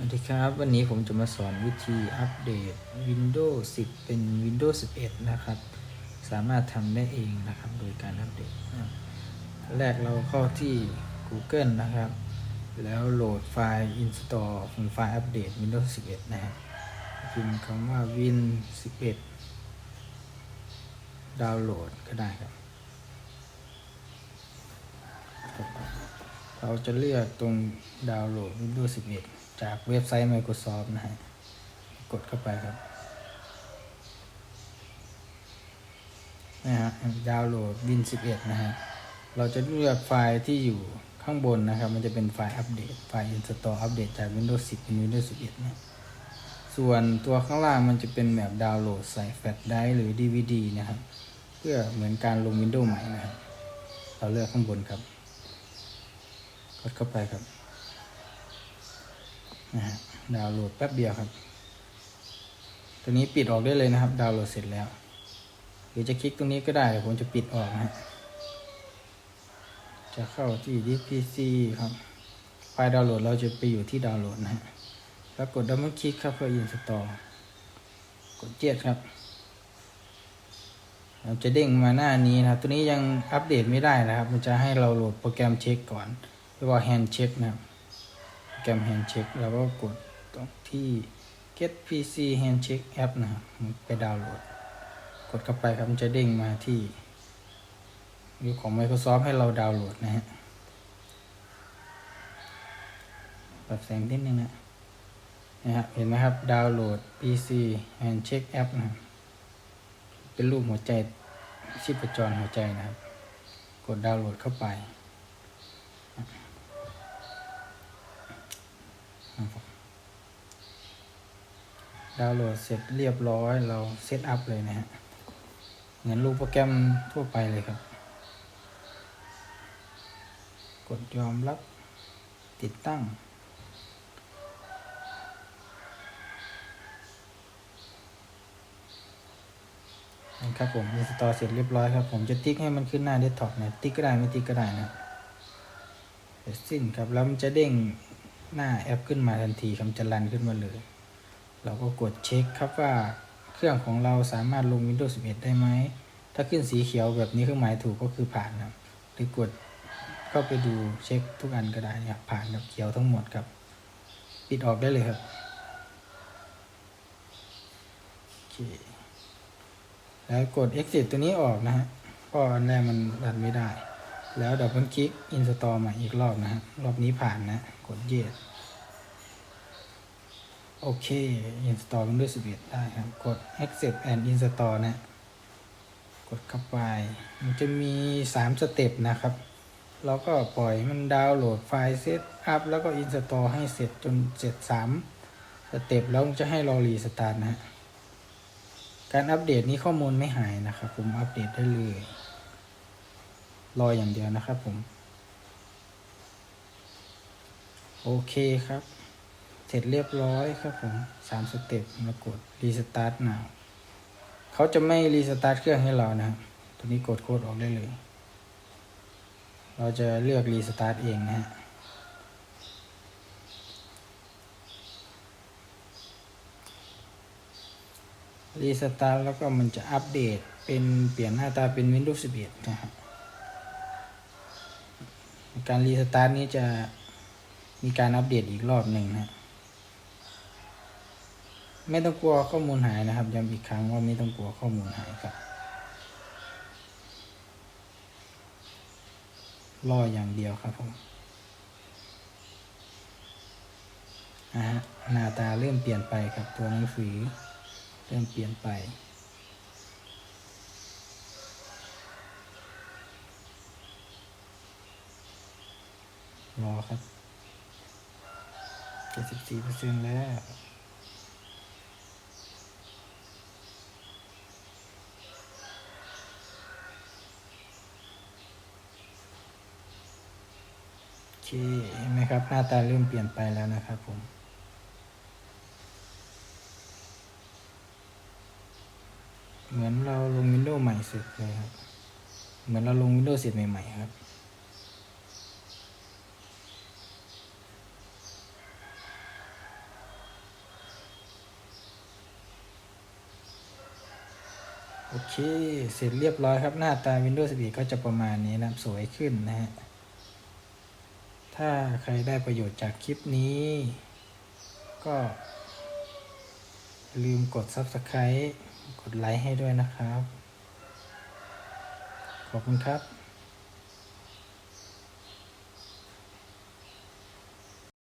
สวัสดีครับ วันนี้ผมจะมาสอนวิธีอัปเดต Windows 10 เป็น Windows 11 นะครับ สามารถทำได้เองนะครับ โดยการอัปเดตแรกเราเข้าที่ Google นะครับ แล้วโหลดไฟล์ install ของไฟล์อัปเดต Windows 11 นะครับพิมพ์คำว่า win 11 ดาวน์โหลดก็ได้ครับ เราจะเลือกตรงดาวน์โหลด Windows 11 จากเว็บไซต์ Microsoft นะฮะ กดเข้าไปครับนะฮะดาวน์โหลด Win 11 นะฮะ เราจะเลือกไฟล์ที่อยู่ข้างบนนะครับ มันจะเป็นไฟล์อัปเดต ไฟล์ install อัปเดตจาก Windows 10 เป็น Windows 11 นะ ส่วนตัวข้างล่างมันจะเป็นแบบดาวน์โหลดใส่แฟลชไดร์หรือ DVD นะครับ เพื่อเหมือนการลง Windows ใหม่นะครับ เราเลือกข้างบนครับ กดเข้าไปครับ นะฮะดาวน์โหลดแป๊บเดียวครับ ตัวนี้ปิดออกได้เลยนะครับ ดาวน์โหลดเสร็จแล้ว หรือจะคลิกตรงนี้ก็ได้ผมจะปิดออกนะจะเข้าที่ DPC ครับ ไฟล์ดาวน์โหลดเราจะไปอยู่ที่ดาวน์โหลดนะฮะแล้วกดดับเบิลคลิกครับเพื่อ install กดเจ็ดครับเราจะเด้งมาหน้านี้นะครับตัวนี้ยังอัปเดตไม่ได้นะครับ มันจะให้เราโหลดโปรแกรมเช็คก่อนเรียกว่า hand check นะครับ แกรม hand check เราก็กดตรงที่ get pc hand check app นะครับไปดาวน์โหลด กดเข้าไปครับมันจะเด้งมาที่อยู่ของ Microsoft ให้เราดาวน์โหลดนะฮะปรับแสงนิดนึงนะนะครับเห็นไหมครับ ดาวน์โหลด pc hand check app นะครับเป็นรูปหัวใจชีพจรหัวใจนะครับ กดดาวน์โหลดเข้าไป ดาวน์โหลดเสร็จเรียบร้อยเราเซตอัพเลยนะฮะ เหมือนรูปโปรแกรมทั่วไปเลยครับ กดยอมรับติดตั้งนะครับผมอินสตอลเสร็จเรียบร้อยครับ ผมจะติ๊กให้มันขึ้นหน้าเดสก์ท็อปนะติ๊กก็ได้ไม่ติ๊กก็ได้นะเสร็จสิ้นครับ แล้วมันจะเด้ง หน้าแอปขึ้นมาทันทีครับจะรันขึ้นมาเลย เราก็กดเช็คครับว่าเครื่องของเราสามารถลง Windows 11 ได้ไหม ถ้าขึ้นสีเขียวแบบนี้เครื่องหมายถูกก็คือผ่านครับ หรือกดเข้าไปดูเช็คทุกอันก็ได้นะครับผ่านกับเขียวทั้งหมดครับ ปิดออกได้เลยครับโอเคแล้วกด exit ตัวนี้ออกนะฮะเพราะอันแรกมันรันไม่ได้ แล้วดับเบิลคลิก install ใหม่อีกรอบนะฮะรอบนี้ผ่านนะ กด yes โอเค install Windows 11 ได้ครับ กด accept and install นะ กดเข้าไป มันจะมี 3 สเต็ปนะครับ เราก็ปล่อยมันดาวน์โหลดไฟล์เซตอัพแล้วก็ install ให้เสร็จจนเสร็จ 3 สเต็ปแล้วมันจะให้เรารีสตาร์ทนะฮะการอัปเดตนี้ข้อมูลไม่หายนะครับ ผมอัปเดตได้เลย รออย่างเดียวนะครับผม โอเคครับ เสร็จเรียบร้อยครับผมสามสเต็ปมากดรีสตาร์ทนาเขาจะไม่รีสตาร์ทเครื่องให้เรานะครับตัวนี้กดโค้ดออกได้เลย เราจะเลือกรีสตาร์ทเองนะฮะรีสตาร์ทแล้วก็มันจะอัปเดตเป็นเปลี่ยนหน้าตาเป็น Windows 11 นะครับ การรีสตาร์ทนี้จะมีการอัปเดตอีกรอบหนึ่งนะ ไม่ต้องกลัวข้อมูลหายนะครับย้ำอีกครั้งว่าไม่ต้องกลัวข้อมูลหายครับ รออย่างเดียวครับผมนะฮะหน้าตาเริ่มเปลี่ยนไปครับตัวหนังสือเริ่มเปลี่ยนไป รอครับ74%แล้วโอเคเห็นไหมครับ หน้าตาเริ่มเปลี่ยนไปแล้วนะครับผม เหมือนเราลง Windows ใหม่เสุดเลยครับ เหมือนเราลง Windows 10ใหม่ๆครับ เค เสร็จเรียบร้อยครับ หน้าตา Windows 11 ก็จะประมาณนี้นะสวยขึ้นนะฮะ ถ้าใครได้ประโยชน์จากคลิปนี้ ก็ ลืมกด Subscribe กดไลค์ให้ด้วยนะครับ ขอบคุณครับ